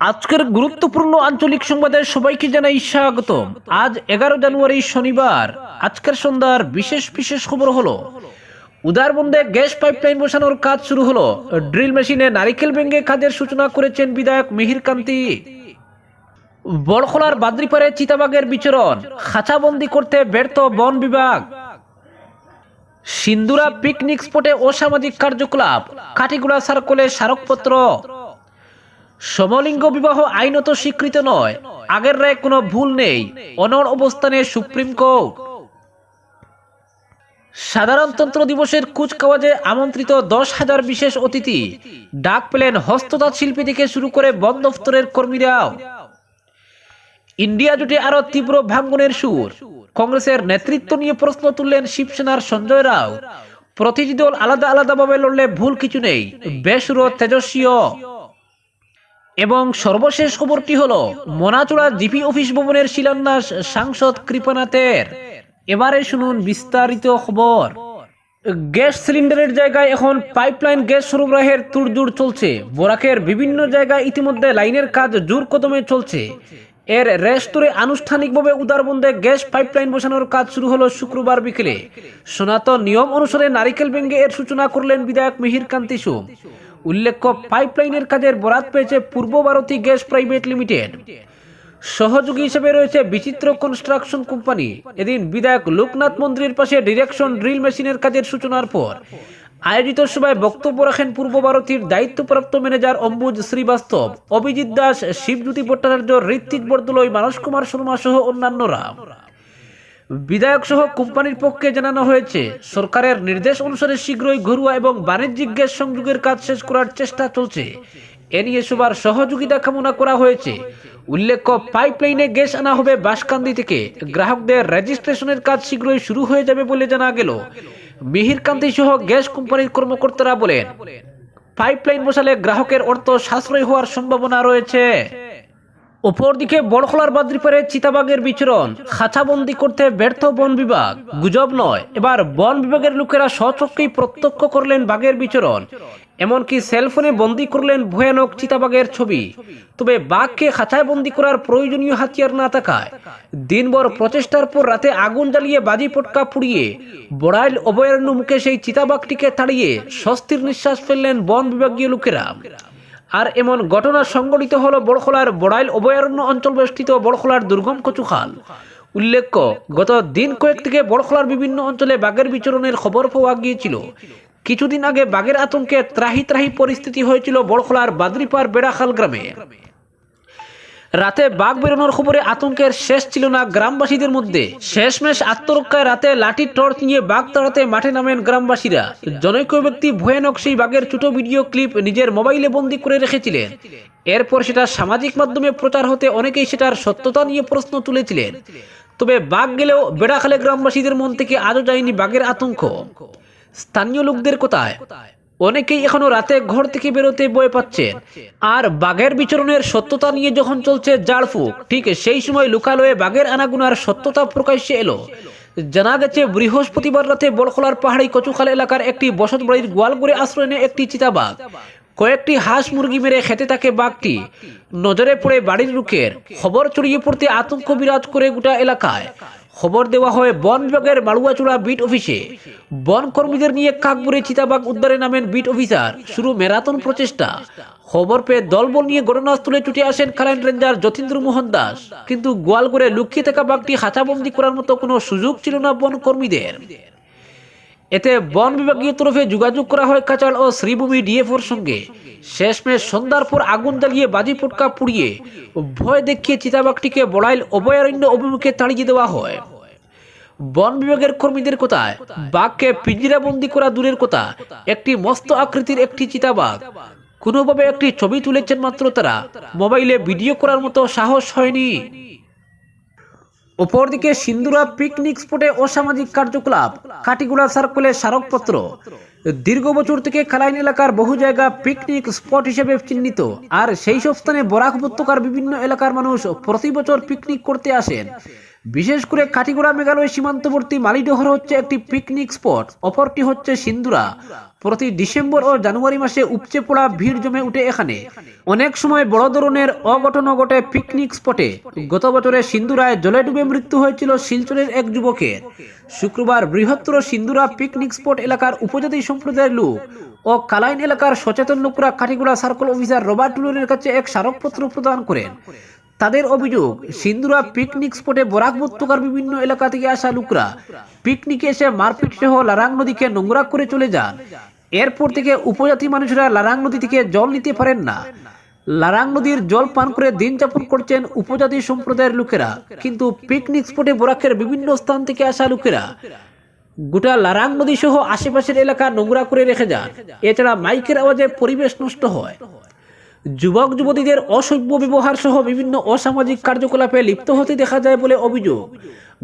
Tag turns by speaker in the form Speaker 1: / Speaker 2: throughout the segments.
Speaker 1: আজকের গুরুত্বপূর্ণ আঞ্চলিক সংবাদে সবাইকে জানাই স্বাগতম। আজ এগারো জানুয়ারি শনিবার। আজকের সন্ধ্যার বিশেষ বিশেষ খবর হলো উদারবন্দে গ্যাস পাইপলাইন বসানোর কাজ শুরু হলো। ড্রিল মেশিনে নারিকেল ভেঙে কাজের সূচনা করেছেন বিধায়ক মিহির কান্তি। বড়খোলার বাদ্রিপাড়ে চিতাবাগের বিচরণ, খাঁচাবন্দি করতে ব্যর্থ বন বিভাগ। সিন্দুরা পিকনিক স্পটে অসামাজিক কার্যকলাপ কাটিগুড়া সার্কলে স্মারকপত্র। সমলিঙ্গ বিবাহ আইনত স্বীকৃত নয়। আগের রায় কোনো ভুল নেই। অনর অবস্থানে সুপ্রিম কোর্ট। সাধারণতন্ত্র দিবসের কুচকাওয়াজে আমন্ত্রিত দশ হাজার বিশেষ অতিথি। ডাক পেলেন হস্ততাঁত শিল্পী থেকে শুরু করে বন দফতরের কর্মীরাও। ইন্ডিয়া জুটে আরও তীব্র ভাঙ্গনের সুর। কংগ্রেসের নেতৃত্ব নিয়ে প্রশ্ন তুললেন শিবসেনার সঞ্জয় রাও। প্রতিটি দল আলাদা আলাদাভাবে লড়লে ভুল কিছু নেই। বেসুর তেজস্বীও। এবং সর্বশেষ খবরটি হল মোনাচুড়া জিপি অফিস ভবনের শিলান্যাস সাংসদ কৃপনাথের এবারে শুনুন বিস্তারিত খবর। গ্যাস সিলিন্ডারের জায়গায় এখন পাইপলাইন গ্যাস সরবরাহের তুড়জুড় চলছে। বোরাকের বিভিন্ন জায়গায় ইতিমধ্যে লাইনের কাজ জোর কদমে চলছে। এর রেস্তোরে আনুষ্ঠানিকভাবে উদারবন্দে গ্যাস পাইপলাইন বসানোর কাজ শুরু হলো শুক্রবার বিকেলে। সনাতন নিয়ম অনুসারে নারিকেল ভেঙ্গে এর সূচনা করলেন বিধায়ক মিহির কান্তি সুম। উল্লেখ্য পাইপলাইনের কাজের বরাত পেয়েছে পূর্ব ভারতী গ্যাস প্রাইভেট লিমিটেড। সহযোগী হিসেবে রয়েছে বিচিত্র কনস্ট্রাকশন কোম্পানি এদিন বিধায়ক লোকনাথ মন্দিরের পাশে ডিরেকশন ড্রিল মেশিনের কাজের সূচনার পর আয়োজিত সভায় বক্তব্য রাখেন পূর্ব ভারতীর দায়িত্বপ্রাপ্ত ম্যানেজার অম্বুজ শ্রীবাস্তব, অভিজিৎ দাস, শিবজ্যোতি ভট্টাচার্য, ঋত্বিক বরদলৈ, মানস কুমার শর্মা সহ অন্যান্যরা। বিধায়ক সহ কোম্পানির পক্ষে জানানো হয়েছে, সরকারের নির্দেশ অনুসারে শীঘ্রই ঘরোয়া এবং বাণিজ্যিক গ্যাস সংযোগের কাজ শেষ করার চেষ্টা চলছে। এ নিয়ে সবার সহযোগিতা কামনা করা হয়েছে। উল্লেখ্য, পাইপলাইনে গ্যাস আনা হবে বাসকান্দি থেকে। গ্রাহকদের রেজিস্ট্রেশনের কাজ শীঘ্রই শুরু হয়ে যাবে বলে জানা গেল। মিহির কান্তি সহ গ্যাস কোম্পানির কর্মকর্তারা বলেন, পাইপলাইন বসালে গ্রাহকের অর্থ সাশ্রয় হওয়ার সম্ভাবনা রয়েছে। অপরদিকে বড়খলার বাদ্রিপাড়ে চিতাবাগের বিচরণ, খাঁচাবন্দি করতে ব্যর্থ বন বিভাগ। গুজব নয়, এবার বন বিভাগের লোকেরা স্বচক্ষেই প্রত্যক্ষ করলেন বাঘের বিচরণ, এমনকি সেলফোনে বন্দি করলেন ভয়ানক চিতাবাগের ছবি। তবে বাঘকে খাঁচায় বন্দি করার প্রয়োজনীয় হাতিয়ার না থাকায় দিনভর প্রচেষ্টার পর রাতে আগুন জ্বালিয়ে বাজি পটকা পুড়িয়ে বড়াইল অভয়ারণ্য মুখে সেই চিতাবাঘটিকে তাড়িয়ে স্বস্তির নিঃশ্বাস ফেললেন বন বিভাগীয় লোকেরা। আর এমন ঘটনা সংঘটিত হল বড়খোলার বড়াইল অভয়ারণ্য অঞ্চল বেষ্টিত বড়খোলার দুর্গম কচুখাল। উল্লেখ্য, গত দিন কয়েক থেকে বড়খোলার বিভিন্ন অঞ্চলে বাঘের বিচরণের খবর পাওয়া গিয়েছিল। কিছুদিন আগে বাঘের আতঙ্কে ত্রাহি ত্রাহি পরিস্থিতি হয়েছিল বড়খোলার বাদরিপার বেড়াখাল গ্রামে। রাতে বাঘ বেরোনোর খবরে আতঙ্কের শেষ ছিল না গ্রামবাসীদের মধ্যে। শেষমেশ আত্মরক্ষায় রাতে লাঠি টর্চ নিয়ে বাঘ তাড়াতে মাঠে নামেন গ্রামবাসীরা। জনৈক ব্যক্তি ভয়ানক সেই বাঘের ছোট ভিডিও ক্লিপ নিজের মোবাইলে বন্দি করে রেখেছিলেন। এরপর সেটা সামাজিক মাধ্যমে প্রচার হতে অনেকেই সেটার সত্যতা নিয়ে প্রশ্ন তুলেছিলেন। তবে বাঘ গেলেও বেড়াখালে গ্রামবাসীদের মন থেকে আজও যায়নি বাঘের আতঙ্ক। স্থানীয় লোকদের কোথায়? অনেকেই এখনও রাতে ঘর থেকে বেরোতে বয়ে পাচ্ছেন আর বাঘের বিচরণের সত্যতা নিয়ে যখন চলছে জাড়ফুক ঠিক সেই সময় লোকালয়ে বাঘের আনাগুনার সত্যতা প্রকাশ্যে এলো। জানা গেছে, বৃহস্পতিবার রাতে বড়খোলার পাহাড়ি কচুখাল এলাকার একটি বসত বাড়ির গোয়ালগড়ে আশ্রয় নেয় একটি চিতাবাঘ কয়েকটি হাঁস মুরগি মেরে খেতে থাকে বাঘটি। নজরে পড়ে বাড়ির লোকের খবর ছড়িয়ে পড়তে আতঙ্ক বিরাজ করে গোটা এলাকায়। খবর দেওয়া হয়, বন বিভাগের মাড়ুয়াচূড়া বিট অফিসে। বন কর্মীদের নিয়ে কাকবুরে চিতাবাঘ উদ্ধারে নামেন বিট অফিসার। শুরু ম্যারাথন প্রচেষ্টা। খবর পেয়ে দলবল নিয়ে ঘটনাস্থলে ছুটে আসেন খালাইন রেঞ্জার যতীন্দ্র মোহন দাস। কিন্তু গোয়ালগড়ে লুকিয়ে থাকা বাঘটি হাঁচাবন্দি করার মতো কোনো সুযোগ ছিল না বন কর্মীদের। এতে বন বিভাগীয় তরফে যোগাযোগ করা হয় কাচাল ও শ্রীভূমি ডিএফওর সঙ্গে। শেষমেশ সন্ধ্যার পর আগুন জ্বালিয়ে বাজি পটকা পুড়িয়ে ভয় দেখিয়ে চিতাবাঘটিকে বড়াইল অভয়ারণ্য অভিমুখে তাড়িয়ে দেওয়া হয়। বন বিভাগের কর্মীদের কোথায়? বাঘকে পিঞ্জিরাবন্দি করা দূরের কথা। একটি মস্ত আকৃতির একটি চিতাবাঘ। কোনোভাবে একটি ছবি তুলেছেন মাত্র তারা। মোবাইলে ভিডিও করার মতো সাহস হয়নি। অপরদিকে সিন্দুরা পিকনিক স্পটে অসামাজিক কার্যকলাপ। কাটিগুড়া সার্কেলে স্মারকপত্র। দীর্ঘ বছর থেকে খালাইন এলাকার বহু জায়গা পিকনিক স্পট হিসেবে চিহ্নিত। আর সেই সব স্থানে বরাক উপত্যকার বিভিন্ন এলাকার মানুষ প্রতি বছর পিকনিক করতে আসেন। বিশেষ করে কাটিগড়া মেঘালয় সীমান্তবর্তী মালিডোহর হচ্ছে একটি পিকনিক স্পট অপরটি হচ্ছে সিন্দুরা। প্রতি ডিসেম্বর ও জানুয়ারি মাসে উপচে পড়া ভিড় জমে উঠে এখানে। অনেক সময় বড় ধরনের অঘটন ঘটে পিকনিক স্পটে গত বছরে সিন্দুরায় জলে ডুবে মৃত্যু হয়েছিল শিলচরের এক যুবকের। শুক্রবার বৃহত্তর সিন্দুরা পিকনিক স্পট এলাকার উপজাতি সম্প্রদায়ের লোক ও কালাইন এলাকার সচেতন লোকরা কাটিগুড়া সার্কেল অফিসার রবার্ট টুলনের কাছে এক স্মারকপত্র প্রদান করেন। তাদের অভিযোগ সিন্দুরা পিকনিক স্পটে বরাক উপত্যকার বিভিন্ন এলাকা থেকে আসা লোকরা পিকনিকে এসে মারপিট সহ লারাং নদীকে নোংরা করে চলে যান। এরপর থেকে উপজাতি মানুষরা লারাং নদী থেকে জল নিতে পারেন না। লারাং নদীর জল পান করে দিন যাপন করছেন উপজাতি সম্প্রদায়ের লোকেরা। কিন্তু পিকনিক স্পটে বরাকের বিভিন্ন স্থান থেকে আসা লোকেরা গোটা লারাং নদী সহ আশেপাশের এলাকা নোংরা করে রেখে যান। এছাড়া মাইকের আওয়াজে পরিবেশ নষ্ট হয়। যুবক, যুবতীদের অসভ্য ব্যবহার সহ বিভিন্ন অসামাজিক কার্যকলাপে লিপ্ত হতে দেখা যায় বলে অভিযোগ।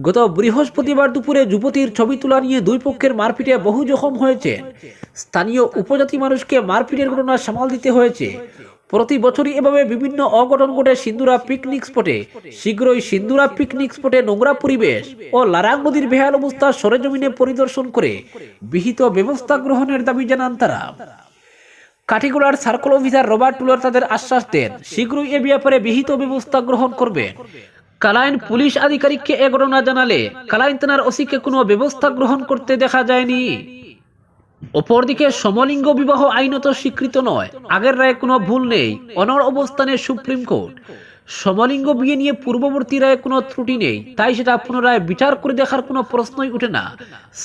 Speaker 1: গত বৃহস্পতিবার দুপুরে যুবতীর ছবি তোলা নিয়ে দুই পক্ষের মারপিটে বহু জখম হয়েছে। স্থানীয় উপজাতি মানুষকে মারপিটের ঘটনা সামাল দিতে হয়েছে। প্রতি বছরই এভাবে বিভিন্ন অঘটন ঘটে সিন্দুরা পিকনিক স্পটে। শীঘ্রই সিন্দুরা পিকনিক স্পটে নোংরা পরিবেশ ও লারাং নদীর বেহাল অবস্থা সরেজমিনে পরিদর্শন করে বিহিত ব্যবস্থা গ্রহণের দাবি জানান তারা। কাঠিগোড়ার সার্কল অফিসার রবার্ট টুলার তাদের আশ্বাস দেন, শীঘ্রই এ ব্যাপারে বিহিত ব্যবস্থা গ্রহণ করবে। কালাইন পুলিশ আধিকারিককে এ ঘটনা জানালে কালাইন থানার ওসিকে কোনো ব্যবস্থা গ্রহণ করতে দেখা যায়নি। অপরদিকে সমলিঙ্গ বিবাহ আইনত স্বীকৃত নয়, আগের রায়ে কোনো ভুল নেই অনর অবস্থানে সুপ্রিম কোর্ট। সমলিঙ্গ বিয়ে নিয়ে পূর্ববর্তী রায়ে কোনো ত্রুটি নেই। তাই সেটা পুনরায় বিচার করে দেখার কোনো প্রশ্নই উঠে না।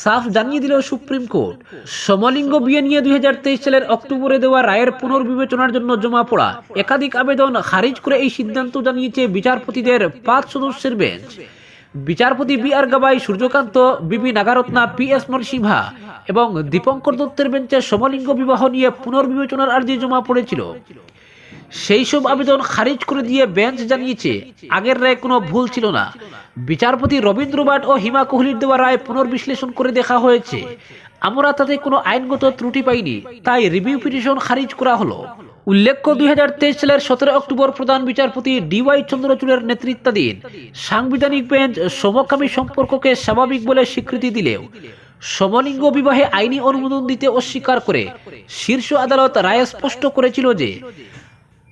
Speaker 1: সাফ জানিয়ে দিল সুপ্রিম কোর্ট। সমলিঙ্গ বিয়ে নিয়ে দুই সালের অক্টোবরে দেওয়া রায়ের পুনর্বিবেচনার জন্য জমা পড়া একাধিক আবেদন খারিজ করে এই সিদ্ধান্ত জানিয়েছে বিচারপতিদের পাঁচ সদস্যের বেঞ্চ। বিচারপতি বি আর গাবাই, সূর্যকান্ত বিবি নাগারত্না, পি এস নরসিংহা এবং দীপঙ্কর দত্তের বেঞ্চে সমলিঙ্গ বিবাহ নিয়ে পুনর্বিবেচনার আর্জি জমা পড়েছিল। সেই সব আবেদন খারিজ করে দিয়ে বেঞ্চ জানিয়েছে। আগের রায় কোনো ভুল ছিল না। বিচারপতি রবীন্দ্র ভাট ও হিমা কোহলির দেওয়া রায় পুনর্বিশ্লেষণ করে দেখা হয়েছে। আমরা তাতে কোনো আইনগত ত্রুটি পাইনি, তাই রিভিউ পিটিশন খারিজ করা হলো। উল্লেখ্য, দুই হাজার তেইশ সালের সতেরো অক্টোবর প্রধান বিচারপতি ডিওয়াই চন্দ্রচূড়ের নেতৃত্বাধীন সাংবিধানিক বেঞ্চ সমকামী সম্পর্ককে স্বাভাবিক বলে স্বীকৃতি দিলেও সমলিঙ্গ বিবাহে আইনি অনুমোদন দিতে অস্বীকার করে শীর্ষ আদালত রায় স্পষ্ট করেছিল যে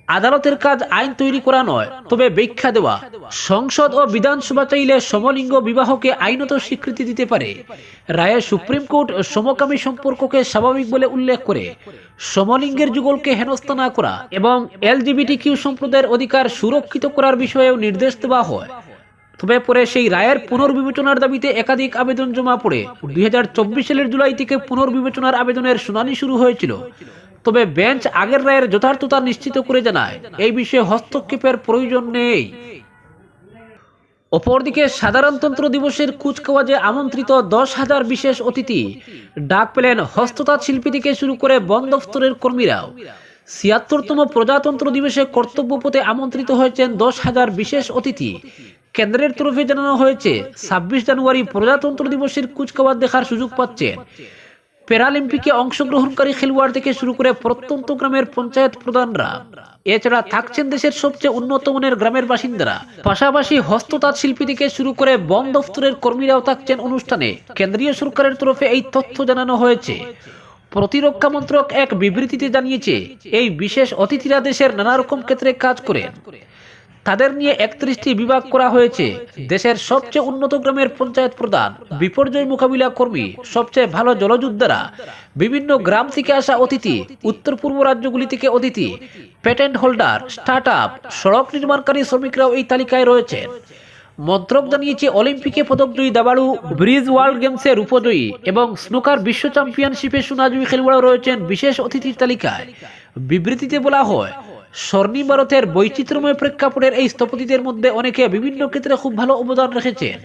Speaker 1: আদালতের কাজ আইন তৈরি করা নয়, তবে ব্যাখ্যা দেওয়া। সংসদ ও বিধানসভা চাইলে সমলিঙ্গ বিবাহকে আইনত স্বীকৃতি দিতে পারে। রায়ে সুপ্রিম কোর্ট সমকামী সম্পর্ককে স্বাভাবিক বলে উল্লেখ করে, সমলিঙ্গের যুগলকে হেনস্থা না করা এবং এলজিবিটি কিউ সম্প্রদায়ের অধিকার সুরক্ষিত করার বিষয়েও নির্দেশ দেওয়া হয়। তবে পরে সেই রায়ের পুনর্বিবেচনার দাবিতে একাধিক আবেদন জমা পড়ে। দুই হাজার চব্বিশ সালের জুলাই থেকে পুনর্বিবেচনার আবেদনের শুনানি শুরু হয়েছিল। তবে বেঞ্চ আগের রায়ের যথার্থতা নিশ্চিত করে জানায়, এই বিষয়ে হস্তক্ষেপের প্রয়োজন নেই। অপরদিকে সাধারণতন্ত্র দিবসের কুচকাওয়াজে আমন্ত্রিত দশ হাজার বিশেষ অতিথি, ডাক পেলেন হস্ততাঁত শিল্পী থেকে শুরু করে বন দফতরের কর্মীরাও। ছিয়াত্তরতম প্রজাতন্ত্র দিবসে কর্তব্য পথে আমন্ত্রিত হয়েছেন দশ হাজার বিশেষ অতিথি। কেন্দ্রের তরফে জানানো হয়েছে, ছাব্বিশ জানুয়ারি প্রজাতন্ত্র দিবসের কুচকাওয়াজ দেখার সুযোগ পাচ্ছেন। প্যারালিম্পিকে অংশগ্রহণকারী খেলোয়াড় থেকে শুরু করে প্রত্যন্ত গ্রামের পঞ্চায়েত প্রধানরা। এছাড়া থাকছেন দেশের সবচেয়ে উন্নত মানের গ্রামের বাসিন্দারা। পাশাপাশি হস্ততাঁত শিল্পী থেকে শুরু করে বন দফতরের কর্মীরাও থাকছেন অনুষ্ঠানে। কেন্দ্রীয় সরকারের তরফে এই তথ্য জানানো হয়েছে। প্রতিরক্ষা মন্ত্রক এক বিবৃতিতে জানিয়েছে, এই বিশেষ অতিথিরা দেশের নানা রকম ক্ষেত্রে কাজ করেন। তাদের নিয়ে একত্রিশটি বিভাগ করা হয়েছে। দেশের সবচেয়ে উন্নত গ্রামের পঞ্চায়েত প্রধান, বিপর্যয় মোকাবিলা কর্মী, সবচেয়ে ভালো জলযোদ্ধারা, বিভিন্ন গ্রাম থেকে আসা অতিথি, উত্তর পূর্ব রাজ্যগুলি থেকে অতিথি, পেটেন্ট হোল্ডার স্টার্ট আপ সড়ক নির্মাণকারী শ্রমিকরাও এই তালিকায় রয়েছেন। মন্ত্রক জানিয়েছে, অলিম্পিকে পদকজয়ী দাবাড়ু, ব্রিজ ওয়ার্ল্ড গেমসে রূপজয়ী এবং স্নুকার বিশ্ব চ্যাম্পিয়নশিপে সোনাজয়ী খেলোয়াড় রয়েছেন বিশেষ অতিথির তালিকায়। বিবৃতিতে বলা হয় স্বর্ণী ভারতের বৈচিত্র্যময় প্রেক্ষাপটের এই স্থপতিদের মধ্যে অনেকে বিভিন্ন ক্ষেত্রে খুব ভালো অবদান রেখেছেন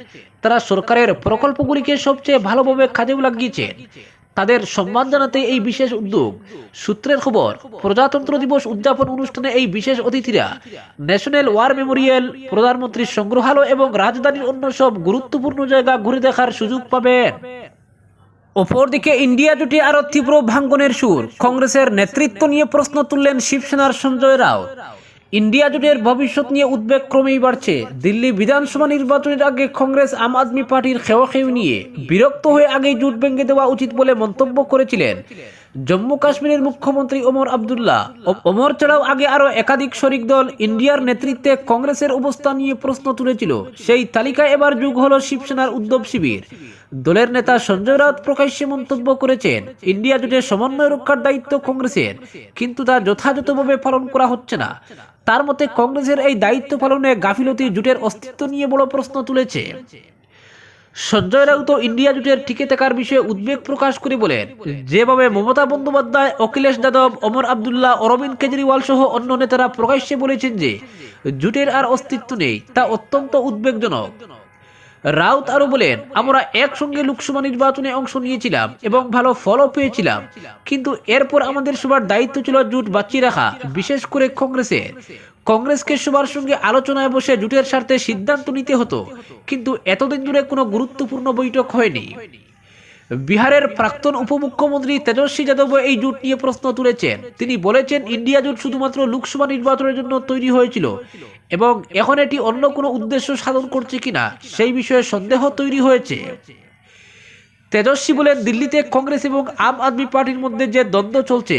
Speaker 1: তারা সরকারের প্রকল্পগুলিকে সবচেয়ে ভালোভাবে কাজেও লাগিয়েছেন তাদের সম্মান জানাতে এই বিশেষ উদ্যোগ, সূত্রের খবর, প্রজাতন্ত্র দিবস উদযাপন অনুষ্ঠানে এই বিশেষ অতিথিরা ন্যাশনাল ওয়ার মেমোরিয়াল, প্রধানমন্ত্রীর সংগ্রহালয় এবং রাজধানীর অন্য সব গুরুত্বপূর্ণ জায়গা ঘুরে দেখার সুযোগ পাবেন। অপরদিকে ইন্ডিয়া জুটি আরও তীব্র ভাঙ্গনের সুর। কংগ্রেসের নেতৃত্ব নিয়ে প্রশ্ন তুললেন শিবসেনার সঞ্জয় রাও। ইন্ডিয়া জুটের ভবিষ্যৎ নিয়ে উদ্বেগ ক্রমেই বাড়ছে। দিল্লি বিধানসভা নির্বাচনের আগে কংগ্রেস আম আদমি পার্টির খেওয়া খেউ নিয়ে বিরক্ত হয়ে আগেই জুট ভেঙে দেওয়া উচিত বলে মন্তব্য করেছিলেন। জম্মু কাশ্মীরের মুখ্যমন্ত্রী ওমর আবদুল্লাহ। ওমর ছাড়াও আগে আরও একাধিক শরিক দল ইন্ডিয়ার নেতৃত্বে কংগ্রেসের অবস্থান নিয়ে প্রশ্ন তুলেছিল। সেই তালিকায় এবার যুগ হলো শিবসেনার উদ্যোগ শিবির। দলের নেতা সঞ্জয় রাউত প্রকাশ্যে মন্তব্য করেছেন, ইন্ডিয়া জোটের সমন্বয় রক্ষার দায়িত্ব কংগ্রেসের, কিন্তু তা যথাযথভাবে পালন করা হচ্ছে না। তার মতে কংগ্রেসের এই দায়িত্ব পালনে গাফিলতি জুটের অস্তিত্ব নিয়ে বড় প্রশ্ন তুলেছে। সঞ্জয় রাউত ইন্ডিয়া জোটের টিকে থাকার বিষয়ে উদ্বেগ প্রকাশ করে বলেন, যেভাবে মমতা বন্দ্যোপাধ্যায়, অখিলেশ যাদব অমর আবদুল্লাহ, অরবিন্দ কেজরিওয়াল সহ অন্য নেতারা প্রকাশ্যে বলেছেন যে, জোটের আর অস্তিত্ব নেই, তা অত্যন্ত উদ্বেগজনক। রাউত আরও বলেন, আমরা একসঙ্গে লোকসভা নির্বাচনে অংশ নিয়েছিলাম এবং ভালো ফলও পেয়েছিলাম, কিন্তু এরপর আমাদের সবার দায়িত্ব ছিল জুট বাঁচিয়ে রাখা, বিশেষ করে কংগ্রেসের। কংগ্রেসকে সবার সঙ্গে আলোচনায় বসে জোটের স্বার্থে সিদ্ধান্ত নিতে হতো, কিন্তু এতদিন ধরে কোনো গুরুত্বপূর্ণ বৈঠক হয়নি। বিহারের প্রাক্তন উপমুখ্যমন্ত্রী তেজস্বী যাদব এই জোট নিয়ে প্রশ্ন তুলেছেন। তিনি বলেছেন, ইন্ডিয়া জোট শুধুমাত্র লোকসভা নির্বাচনের জন্য তৈরি হয়েছিল এবং এখন এটি অন্য কোনো উদ্দেশ্য সাধন করছে কিনা সেই বিষয়ে সন্দেহ তৈরি হয়েছে। তেজস্বী বলেন, দিল্লিতে কংগ্রেস এবং আম আদমি পার্টির মধ্যে যে দ্বন্দ্ব চলছে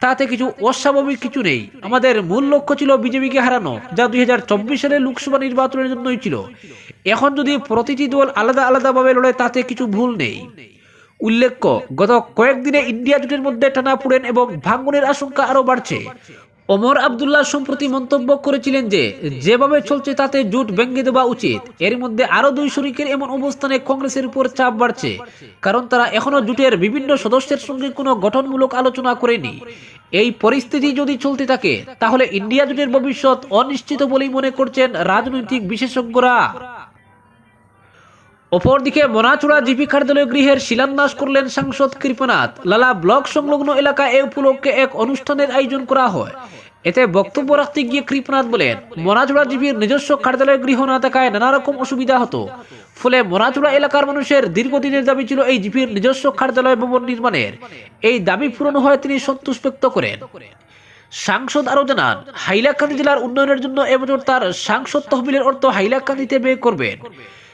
Speaker 1: তাতে কিছু অস্বাভাবিক কিছু নেই। আমাদের মূল লক্ষ্য ছিল বিজেপিকে হারানো, যা দুই হাজার চব্বিশ সালে লোকসভা নির্বাচনের জন্যই ছিল। এখন যদি প্রতিটি দল আলাদা আলাদাভাবে লড়ে, তাতে কিছু ভুল নেই। উল্লেখ্য, গত কয়েকদিনে ইন্ডিয়া জুটের মধ্যে টানাপোড়েন এবং ভাঙ্গনের আশঙ্কা আরও বাড়ছে। ওমর আবদুল্লাহ সম্প্রতি মন্তব্য করেছিলেন যে, যেভাবে চলছে তাতে জোট ভেঙে দেওয়া উচিত। এর মধ্যে আরও দুই শরিকের এমন অবস্থানে কংগ্রেসের উপর চাপ বাড়ছে। কারণ তারা এখনও জোটের বিভিন্ন সদস্যের সঙ্গে কোনো গঠনমূলক আলোচনা করেনি। এই পরিস্থিতি যদি চলতে থাকে, তাহলে ইন্ডিয়া জোটের ভবিষ্যৎ অনিশ্চিত বলেই মনে করছেন রাজনৈতিক বিশেষজ্ঞরা। অপরদিকে মনাচুড়া জিপি কার্যালয় গৃহের শিলান্যাস করলেন সাংসদ কৃপনাথ। লালা ব্লক সংলগ্ন এলাকায় এ উপলক্ষে এক অনুষ্ঠানের আয়োজন করা হয়। এতে বক্তব্য রাখতে গিয়ে কৃপনাথ বলেন মনাচুড়া জিপির নিজস্ব কার্যালয় গৃহ না থাকায় নানা রকম অসুবিধা হতো। ফলে মনাচুড়া এলাকার মানুষের দীর্ঘদিনের দাবি ছিল এই জিপির নিজস্ব কার্যালয় ভবন নির্মাণের। এই দাবি পূরণ হয় তিনি সন্তোষ ব্যক্ত করেন। সাংসদ আরও জানান, হাইলাকান্দি জেলার উন্নয়নের জন্য এবছর তার সাংসদ তহবিলের অর্থ হাইলাকান্দিতে ব্যয় করবেন।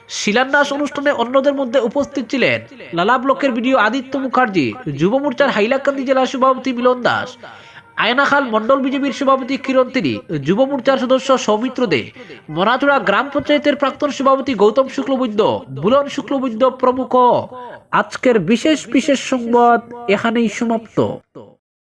Speaker 1: শিলান্যাস অনুষ্ঠানে অন্যদের মধ্যে উপস্থিত ছিলেন লালা ব্লকের বিডিও আদিত্য মুখার্জি, যুব মোর্চার হাইলাকান্দি জেলা সভাপতি মিলন দাস, আয়নাখাল মন্ডল বিজেপির সভাপতি কিরণ তিনি যুব মোর্চার সদস্য সৌমিত্র দে মনাচুড়া গ্রাম পঞ্চায়েতের প্রাক্তন সভাপতি গৌতম শুক্লবৈদ্য, বুলন শুক্লবৈদ্য প্রমুখ। আজকের বিশেষ বিশেষ সংবাদ এখানেই সমাপ্ত।